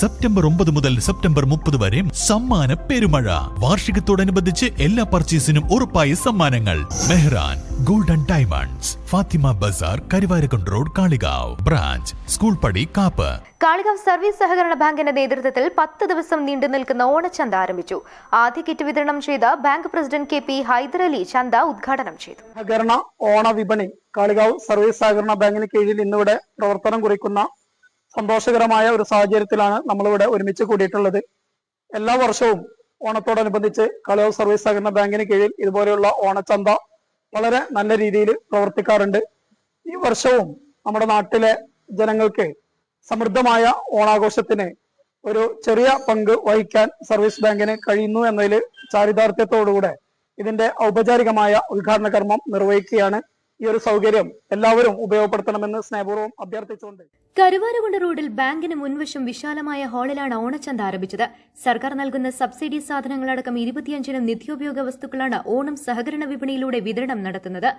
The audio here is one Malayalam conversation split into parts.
സെപ്റ്റംബർ ഒമ്പത് മുതൽ സെപ്റ്റംബർ മുപ്പത് വരെ സമ്മാന പെരുമഴ. വാർഷികത്തോടനുബന്ധിച്ച് എല്ലാ പർച്ചേസിനും ഉറപ്പായ സമ്മാനങ്ങൾ. Mehran golden diamonds Fathima Bazaar Karuvarakundu road Kalikavu. Branch school പടി കാപ്പ്. കാളികാവ് സർവീസ് സഹകരണ ബാങ്കിന്റെ നേതൃത്വത്തിൽ പത്ത് ദിവസം നീണ്ടു നിൽക്കുന്ന ഓണച്ചന്ത ആരംഭിച്ചു. ആദ്യ കിറ്റ് വിതരണം ചെയ്ത bank president K P Hyderali ചന്ത ഉദ്ഘാടനം ചെയ്തു. സഹകരണ ഓണ വിപണി കാളികാവ് സർവീസ് സഹകരണ ബാങ്കിന് കീഴിൽ ഇന്നിവിടെ പ്രവർത്തനം കുറിക്കുന്ന സന്തോഷകരമായ ഒരു സാഹചര്യത്തിലാണ് നമ്മളിവിടെ ഒരുമിച്ച് കൂടിയിട്ടുള്ളത്. എല്ലാ വർഷവും ഓണത്തോടനുബന്ധിച്ച് കാളികാവ് സർവീസ് സഹകരണ ബാങ്കിന് കീഴിൽ ഇതുപോലെയുള്ള ഓണച്ചന്ത വളരെ നല്ല രീതിയിൽ പ്രവർത്തിക്കാറുണ്ട്. ഈ വർഷവും നമ്മുടെ നാട്ടിലെ ജനങ്ങൾക്ക് സമൃദ്ധമായ ഓണാഘോഷത്തിന് ഒരു ചെറിയ പങ്ക് വഹിക്കാൻ സർവീസ് ബാങ്കിന് കഴിയുന്നു എന്നതിൽ ചാരിതാർത്ഥ്യത്തോടുകൂടെ ഇതിന്റെ ഔപചാരികമായ ഉദ്ഘാടന കർമ്മം നിർവഹിക്കുകയാണ്. ഈ ഒരു സൗകര്യം എല്ലാവരും ഉപയോഗപ്പെടുത്തണമെന്ന് സ്നേഹപൂർവം അഭ്യർത്ഥിച്ചുകൊണ്ട്. കരുവാരകുണ്ട് റോഡിൽ ബാങ്കിന് മുൻവശം വിശാലമായ ഹാളിലാണ് ഓണച്ചന്ത ആരംഭിച്ചത്. സർക്കാർ നൽകുന്ന സബ്സിഡി സാധനങ്ങളടക്കം ഇരുപത്തിയഞ്ചിനും നിത്യോപയോഗ വസ്തുക്കളാണ് ഓണം സഹകരണ വിപണിയിലൂടെ വിതരണം നടത്തുന്നത്.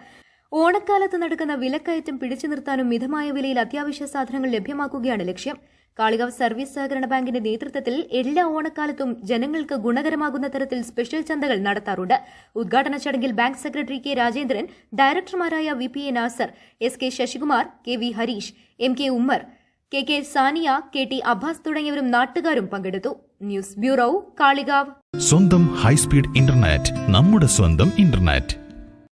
ഓണക്കാലത്ത് നടക്കുന്ന വിലക്കയറ്റം പിടിച്ചു നിർത്താനും മിതമായ വിലയിൽ അത്യാവശ്യ സാധനങ്ങൾ ലഭ്യമാക്കുകയാണ് ലക്ഷ്യം. കാളികാവ് സർവീസ് സഹകരണ ബാങ്കിന്റെ നേതൃത്വത്തിൽ എല്ലാ ഓണക്കാലത്തും ജനങ്ങൾക്ക് ഗുണകരമാകുന്ന തരത്തിൽ സ്പെഷ്യൽ ചന്തകൾ നടത്താറുണ്ട്. ഉദ്ഘാടന ചടങ്ങിൽ bank secretary K Rajendran ഡയറക്ടർമാരായ V P A Nasar S K Sasikumar K V Harish M K Ummer K K Sania K T Abbas തുടങ്ങിയവരും നാട്ടുകാരും പങ്കെടുത്തു. News bureau Kalikavu. സ്വന്തം ഹൈസ്പീഡ് ഇന്റർനെറ്റ് നമ്മുടെ സ്വന്തം ഇന്റർനെറ്റ്.